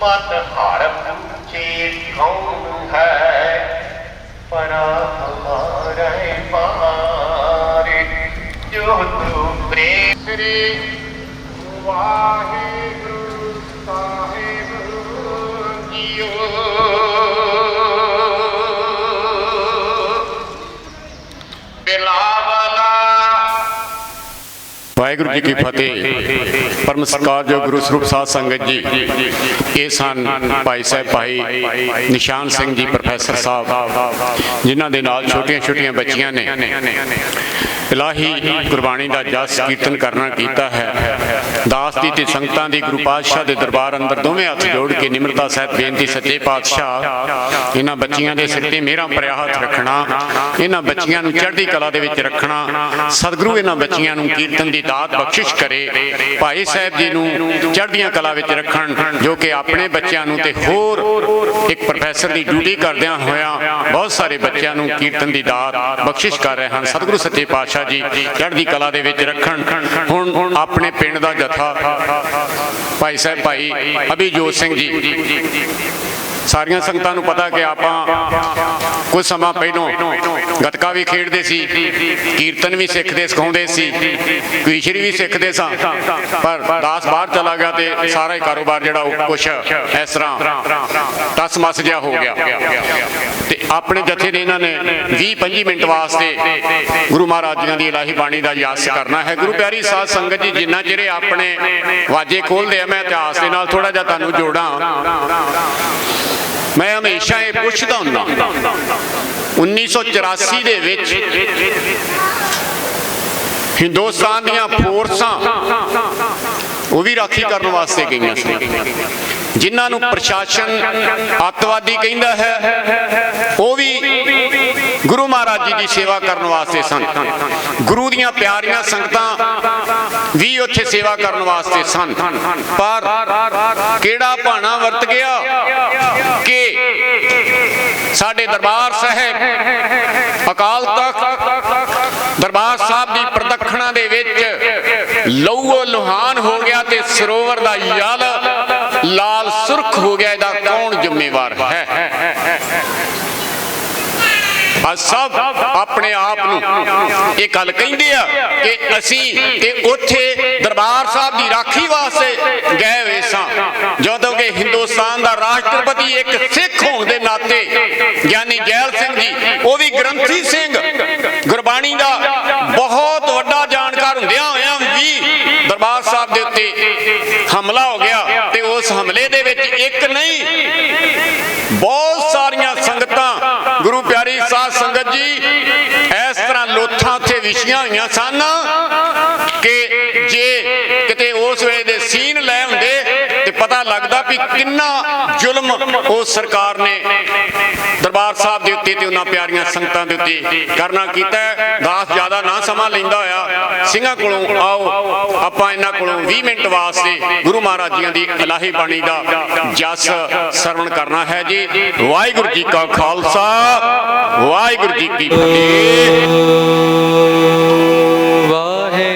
ਮਨ ਹਰਮ ਪੁੱਛੇ ਹੈ। ਪਰਾ ਹਮਾਰੇ ਪਾਰੇ ਜੋ ਤੂੰ ਪ੍ਰੇਮ ਸ੍ਰੀ ਵਾਹਿਗੁਰੂ ਵਾਹਿਗੁਰੂ ਜੀ ਕੀ ਫਤਿਹ। ਪਰਮ ਸਤਿਕਾਰਯੋਗ ਗੁਰੂ ਸਰੂਪ ਸਾਧ ਸੰਗਤ ਜੀ ਇਹ ਸਨ ਭਾਈ ਸਾਹਿਬ ਭਾਈ ਨਿਸ਼ਾਨ ਸਿੰਘ ਜੀ ਪ੍ਰੋਫੈਸਰ ਸਾਹਿਬ ਜਿਨ੍ਹਾਂ ਦੇ ਨਾਲ ਛੋਟੀਆਂ-ਛੋਟੀਆਂ ਬੱਚੀਆਂ ਨੇ। ਇਲਾਹੀ ਗੁਰਬਾਣੀ ਦਾ ਜਸ ਕੀਰਤਨ ਕਰਨਾ ਕੀਤਾ ਹੈ। ਦਾਸ ਦੀ ਤੇ ਸੰਗਤਾਂ ਦੀ ਗੁਰੂ ਪਾਤਸ਼ਾਹ ਦੇ ਦਰਬਾਰ ਅੰਦਰ ਦੋਵੇਂ ਹੱਥ ਜੋੜ ਕੇ ਨਿਮਰਤਾ ਸਾਹਿਬ ਬੇਨਤੀ ਸੱਚੇ ਪਾਤਸ਼ਾਹ, ਇਹਨਾਂ ਬੱਚੀਆਂ ਦੇ ਸਿਰ ਤੇ ਮੇਰਾ ਭਰਿਆ ਰੱਖਣਾ, ਇਹਨਾਂ ਬੱਚੀਆਂ ਨੂੰ ਚੜ੍ਹਦੀ ਕਲਾ ਦੇ ਵਿੱਚ ਰੱਖਣਾ, ਸਤਿਗੁਰੂ ਇਹਨਾਂ ਬੱਚੀਆਂ ਨੂੰ ਕੀਰਤਨ ਦੀ ਦਾਤ ਬਖਸ਼ਿਸ਼ ਕਰੇ, ਭਾਈ ਸਾਹਿਬ ਜੀ ਨੂੰ ਚੜ੍ਹਦੀਆਂ ਕਲਾ ਵਿੱਚ ਰੱਖਣ ਜੋ ਕਿ ਆਪਣੇ ਬੱਚਿਆਂ ਨੂੰ ਤੇ ਹੋਰ ਇੱਕ ਪ੍ਰੋਫੈਸਰ ਦੀ ਡਿਊਟੀ ਕਰਦਿਆਂ ਹੋਇਆਂ ਬਹੁਤ ਸਾਰੇ ਬੱਚਿਆਂ ਨੂੰ ਕੀਰਤਨ ਦੀ ਦਾਤ ਬਖਸ਼ਿਸ਼ ਕਰ ਰਹੇ ਹਨ। ਸਤਿਗੁਰੂ ਸੱਚੇ ਪਾਤਸ਼ਾਹ ਜੀ, ਚੜ੍ਹਦੀ ਕਲਾ ਦੇ ਵਿੱਚ ਰੱਖਣ। ਹੁਣ ਹੁਣ ਆਪਣੇ ਪਿੰਡ ਦਾ ਜਥਾ। ਭਾਈ ਸਾਹਿਬ, ਭਾਈ ਅਭਿਜੋਤ ਸਿੰਘ ਜੀ। ਸਾਰੀਆਂ ਸੰਗਤਾਂ ਨੂੰ ਪਤਾ ਕਿ ਆਪਾਂ ਕੁਝ ਸਮਾਂ ਪਹਿਲਾਂ ਗਤਕਾ ਵੀ ਖੇਡਦੇ ਸੀ, ਕੀਰਤਨ ਵੀ ਸਿੱਖਦੇ, ਸਿਖਾਉਂਦੇ ਸੀ ਕਵੀਸ਼ਰੀ ਵੀ ਸਿੱਖਦੇ ਸਾਂ, ਪਰ ਦਾਸ ਬਾਹਰ ਚਲਾ ਗਿਆ ਤੇ ਸਾਰਾ ਹੀ ਕਾਰੋਬਾਰ ਜਿਹੜਾ ਉਹ ਕੁਛ ਇਸ ਤਰ੍ਹਾਂ ਟਸ ਮਸ ਜਿਹਾ ਹੋ ਗਿਆ। ਤੇ ਆਪਣੇ ਜਥੇ ਦੇ ਇਹਨਾਂ ਨੇ 20 25 ਮਿੰਟ ਵਾਸਤੇ ਗੁਰੂ ਮਹਾਰਾਜ ਜੀਆਂ ਦੀ ਇਲਾਹੀ ਬਾਣੀ ਦਾ ਯਾਸ ਕਰਨਾ ਹੈ। ਗੁਰੂ ਪਿਆਰੀ ਸਾਧ ਸੰਗਤ ਜੀ, ਜਿੰਨਾ ਚਿਰ ਆਪਣੇ ਵਾਜੇ ਖੋਲਦੇ ਆ, ਮੈਂ ਇਤਿਹਾਸ ਦੇ ਨਾਲ ਥੋੜਾ ਜਿਹਾ ਤੁਹਾਨੂੰ ਜੋੜਾਂ। ਮੈਂ ਹਮੇਸ਼ਾ ਇਹ ਪੁੱਛਦਾ ਹੁੰਦਾ। 1984 ਦੇ ਵਿੱਚ ਹਿੰਦੁਸਤਾਨ ਦੀਆਂ ਫੋਰਸਾਂ ਉਹ ਵੀ ਰਾਖੀ ਕਰਨ ਵਾਸਤੇ ਗਈਆਂ ਸੀ। ਜਿਨ੍ਹਾਂ ਨੂੰ ਪ੍ਰਸ਼ਾਸਨ ਅੱਤਵਾਦੀ ਕਹਿੰਦਾ ਹੈ, ਉਹ ਵੀ ਗੁਰੂ ਮਹਾਰਾਜ ਜੀ ਦੀ ਸੇਵਾ ਕਰਨ ਵਾਸਤੇ ਸਨ। ਗੁਰੂ ਦੀਆਂ ਪਿਆਰੀਆਂ ਸੰਗਤਾਂ ਵੀ ਉੱਥੇ ਸੇਵਾ ਕਰਨ ਵਾਸਤੇ ਸਨ। ਪਰ ਕਿਹੜਾ ਭਾਣਾ ਵਰਤ ਗਿਆ ਕਿ ਸਾਡੇ ਦਰਬਾਰ ਸਾਹਿਬ ਅਕਾਲ ਤਖਤ ਦਰਬਾਰ ਸਾਹਿਬ ਦੀ ਪ੍ਰਦਖਣਾ ਦੇ ਵਿੱਚ ਲਹੂ ਲੁਹਾਨ ਹੋ ਗਿਆ ਤੇ ਸਰੋਵਰ ਦਾ ਯਲ ਲਾਲ ਸੁਰਖ ਹੋ ਗਿਆ। ਇਹਦਾ ਕੌਣ ਜ਼ਿੰਮੇਵਾਰ ਹੈ? ਆ ਸਭ ਆਪਣੇ ਆਪ ਨੂੰ। ਇਹ ਗੱਲ ਕਹਿੰਦੇ ਆ ਕਿ ਅਸੀਂ ਤੇ ਉੱਥੇ ਦਰਬਾਰ ਸਾਹਿਬ ਦੀ ਰਾਖੀ ਵਾਸਤੇ ਗਏ ਹੋਏ ਸਾਂ। ਜਦੋਂ ਕਿ ਹਿੰਦੁਸਤਾਨ ਦਾ ਰਾਸ਼ਟਰਪਤੀ ਇੱਕ ਸਿੱਖ ਹੋਣ ਦੇ ਨਾਤੇ ਗਿਆਨੀ ਜੈਲ ਸਿੰਘ ਜੀ, ਉਹ ਵੀ ਗ੍ਰੰਥੀ ਸਿੰਘ, ਗੁਰਬਾਣੀ ਦਾ ਬਹੁਤ ਵੱਡਾ ਜਾਣਕਾਰ ਹੁੰਦਿਆਂ ਹੋਇਆਂ ਵੀ ਦਰਬਾਰ ਸਾਹਿਬ ਦੇ ਉੱਤੇ ਹਮਲਾ ਹੋ ਗਿਆ ਤੇ ਉਸ ਹਮਲੇ ਦੇ ਵਿੱਚ ਇੱਕ ਨਹੀਂ, ਬਹੁਤ ਸਾਰੀਆਂ ਸੰਗਤਾਂ ਗੁਰੂ ਪਿਆਰੀ ਸਾਧ ਜੀ ਇਸ ਤਰ੍ਹਾਂ ਲੋਥਾਂ ਉੱਥੇ ਵਿਛੀਆਂ ਹੋਈਆਂ ਸਨ ਕਿ ਜੇ ਕਿਤੇ ਉਸ ਵੇਲੇ ਪਤਾ ਲੱਗਦਾ ਵੀ ਕਿੰਨਾ ਜ਼ੁਲਮ ਉਸ ਸਰਕਾਰ ਨੇ ਦਰਬਾਰ ਸਾਹਿਬ ਦੇ ਉੱਤੇ ਤੇ ਉਹਨਾਂ ਪਿਆਰੀਆਂ ਸੰਗਤਾਂ ਦੇ ਉੱਤੇ ਕਰਨਾ ਕੀਤਾ ਦਾਸ ਜ਼ਿਆਦਾ ਨਾ ਸਮਾਂ ਲੈਂਦਾ ਹੋਇਆ। ਸਿੰਘਾਂ ਕੋਲੋਂ ਆਓ, ਆਪਾਂ ਇਹਨਾਂ ਕੋਲੋਂ 20 ਮਿੰਟ ਵਾਸਤੇ ਗੁਰੂ ਮਹਾਰਾਜ ਜੀਆਂ ਦੀ ਇਲਾਹੀ ਬਾਣੀ ਦਾ ਜਸ ਸਰਵਣ ਕਰਨਾ ਹੈ ਜੀ। ਵਾਹਿਗੁਰੂ ਜੀ ਕਾ ਖਾਲਸਾ, ਵਾਹਿਗੁਰੂ ਜੀ ਕੀ ਫਤਿਹ। ਵਾਹੇ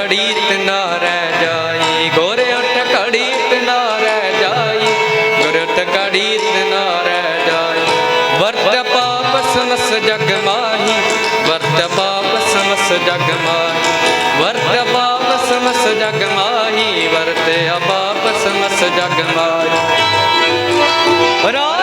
ਘੜੀ ਤਨਾ ਰਹਿ ਜਾਈ। ਗੋਰੇ ਉੱਠ ਘੜੀ ਤਨਾ ਰਹਿ ਜਾਈ। ਗੋਰੇ ਉੱਠ ਘੜੀ ਤਨਾ ਰਹਿ ਜਾਈ। ਵਰਤ ਪਾਪ ਸਮਸ ਜਗ ਮਾਹੀ। ਵਰਤ ਪਾਪ ਸਮਸ ਜਗ ਮਾਹੀ। ਵਰਤ ਪਾਪ ਸਮਸ ਜਗ ਮਾਹੀ। ਵਰਤ ਪਾਪ ਸਮਸ ਜਗ ਮਾਹੀ। ਰਾਮ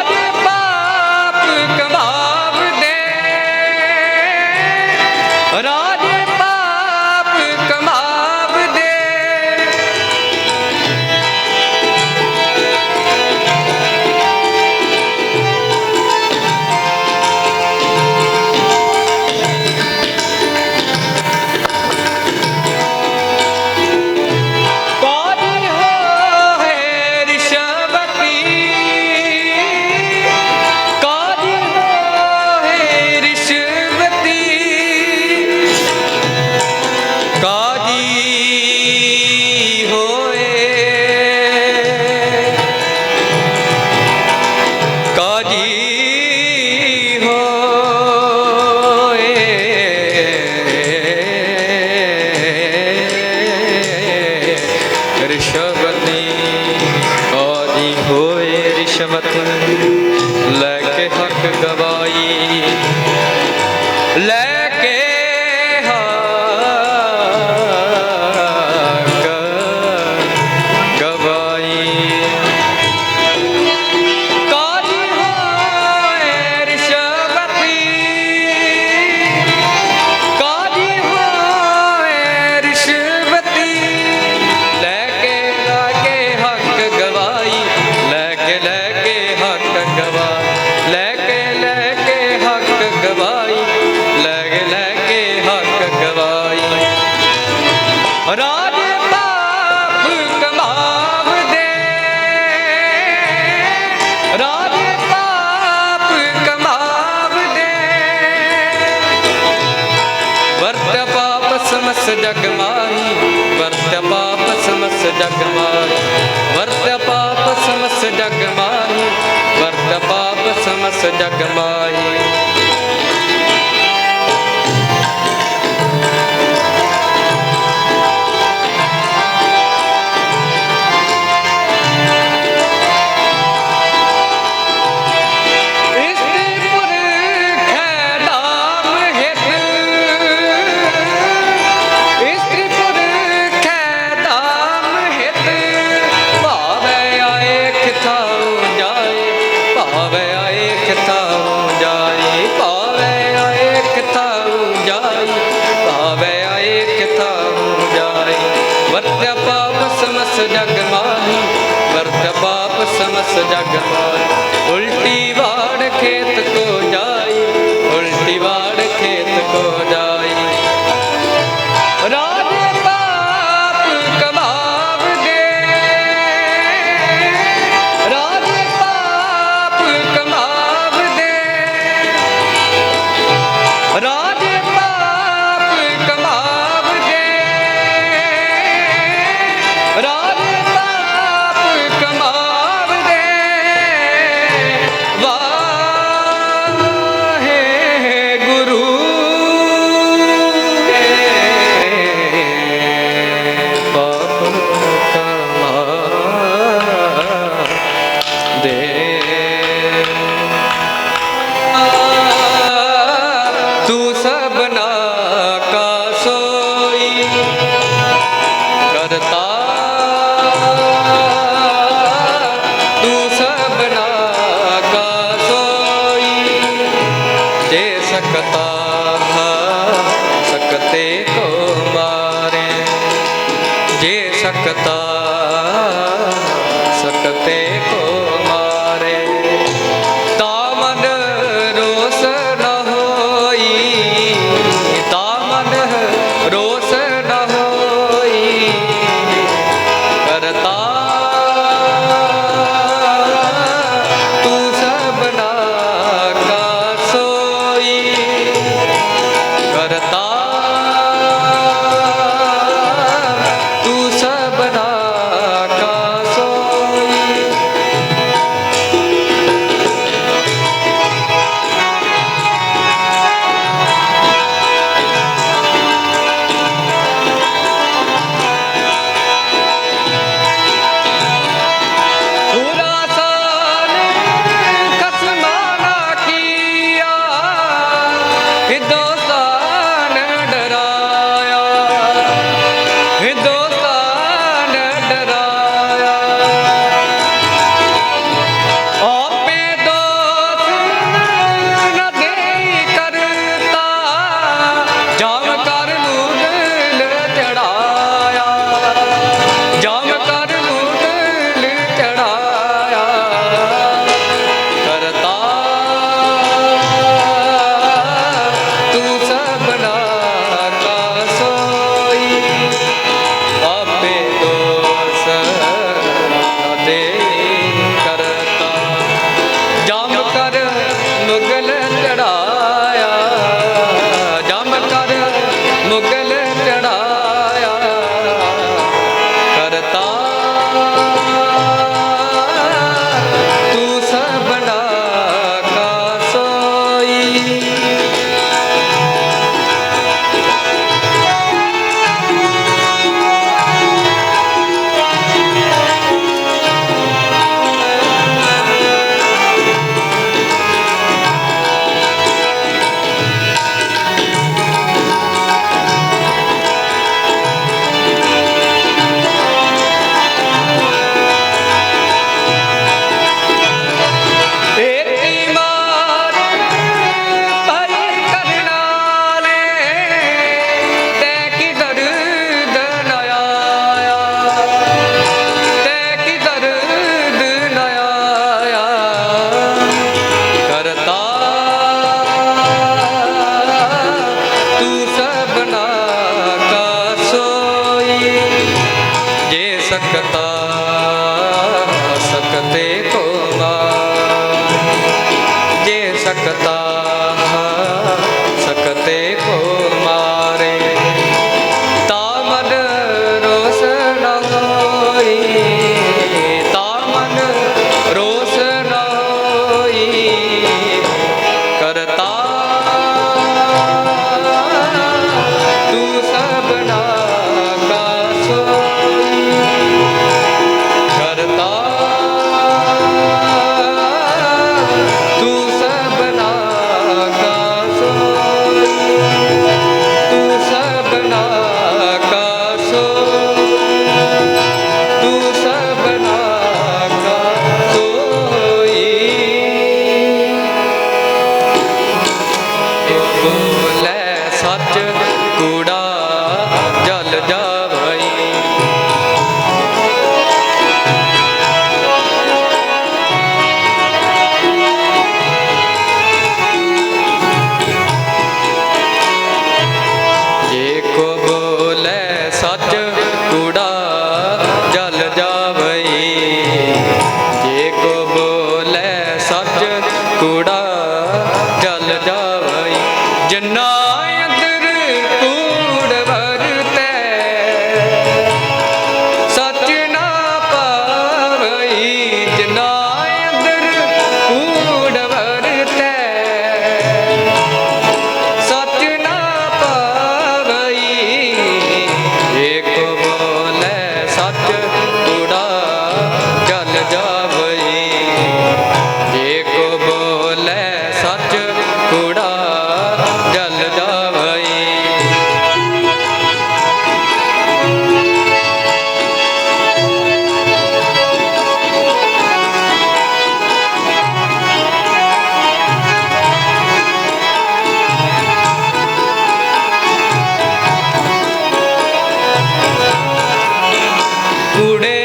pude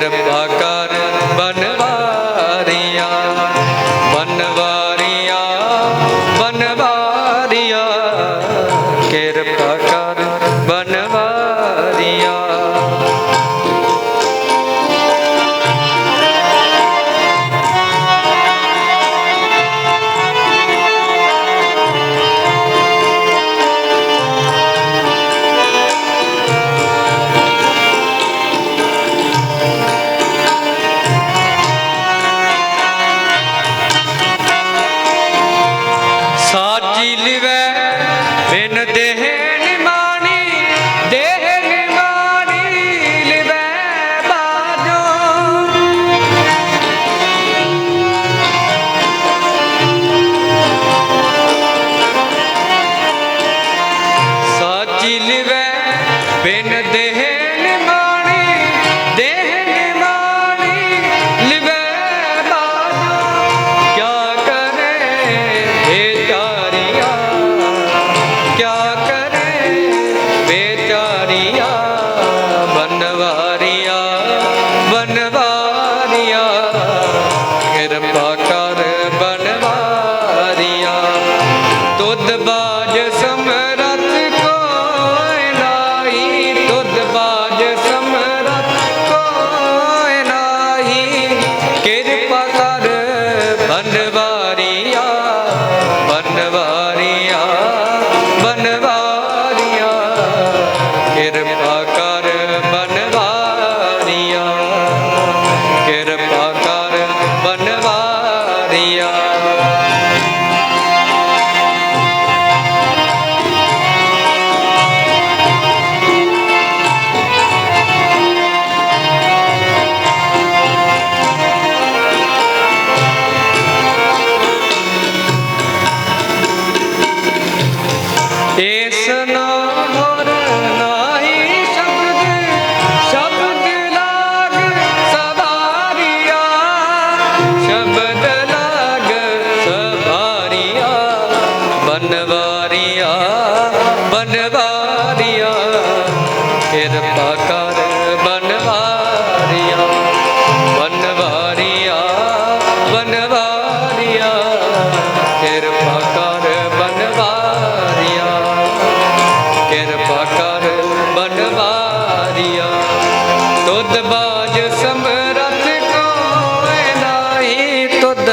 ਕਿਰਪਾ मिलवे बिन दे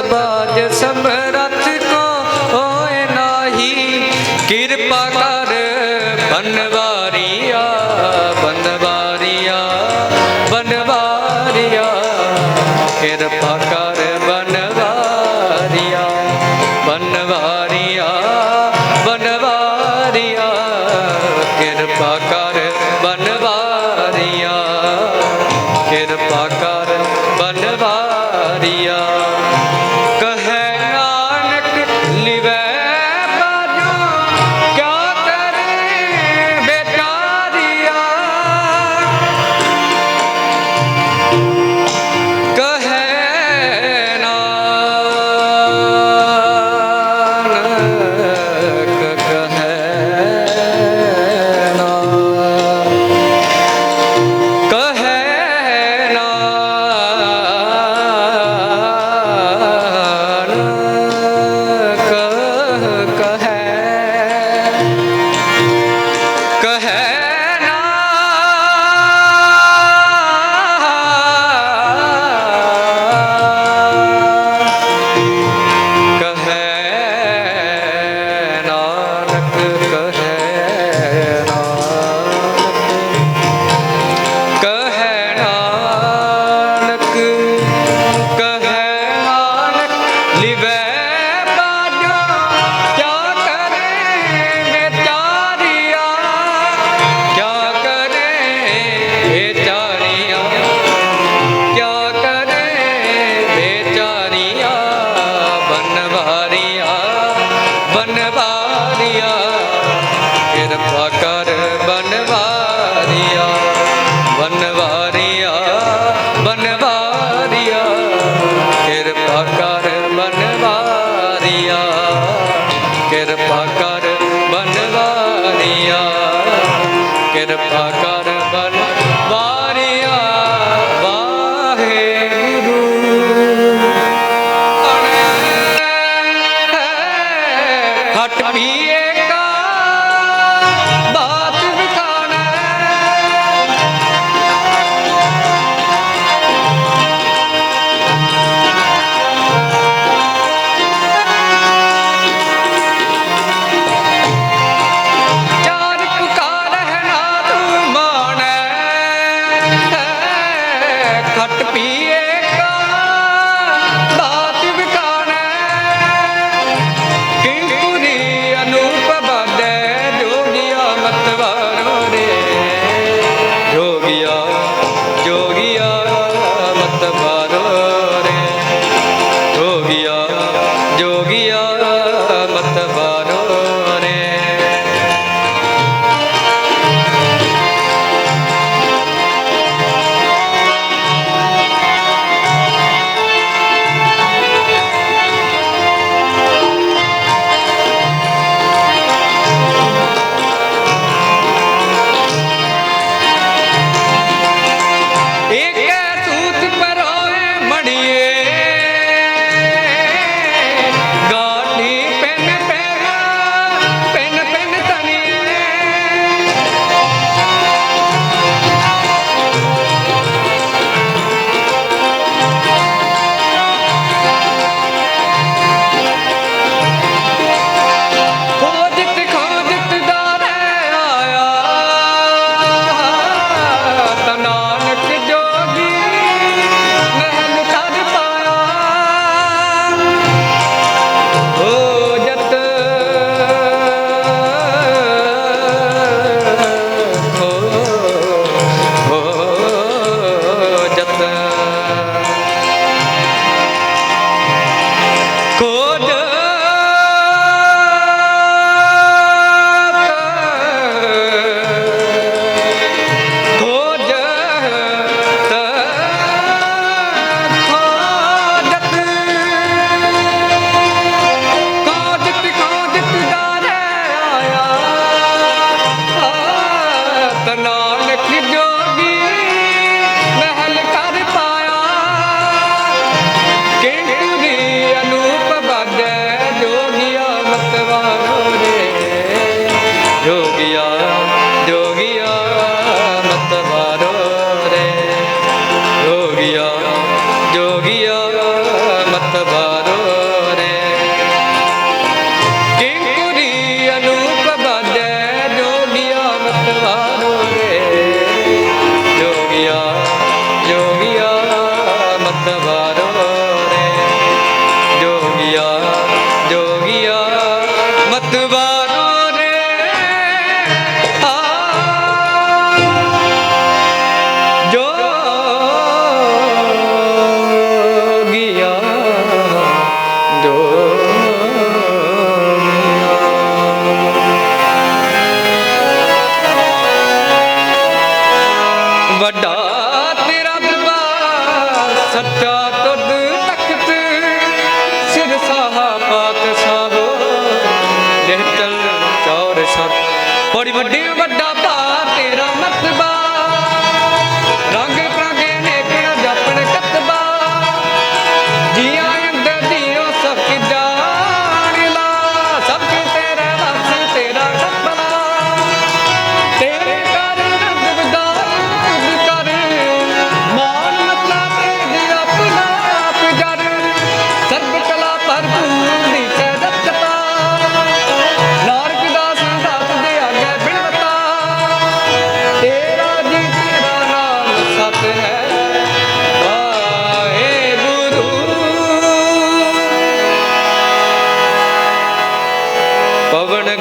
ਨਾਹੀ ਸਮਰਾ ਪਿਆਰੀਆ ਕਿਰਪਾ ਕਰ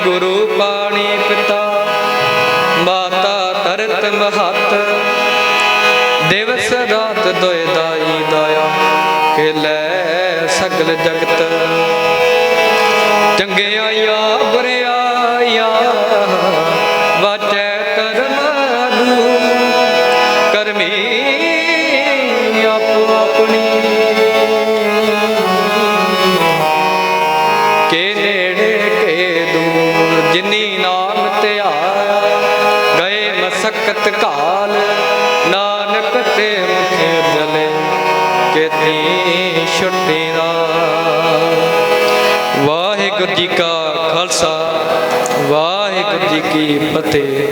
ਗੁਰੂ ਪਾਣੀ ਪਿਤਾ, ਮਾਤਾ ਤਰਤ ਮਹਤ। ਦਿਵਸ ਰਾਤ ਦੋਇ ਦਾਈ ਦਾਇਆ, ਕਿ ਲੈ ਸਗਲ ਜਗਤ। ਚੰਗਿਆਈਆਂ ਬਰਿਆਈਆਂ ਵਾਚੈ ਕਰਮ ਨੂੰ ਕਰਮੀ ਆਪੋ ਆਪਣੀ di Battè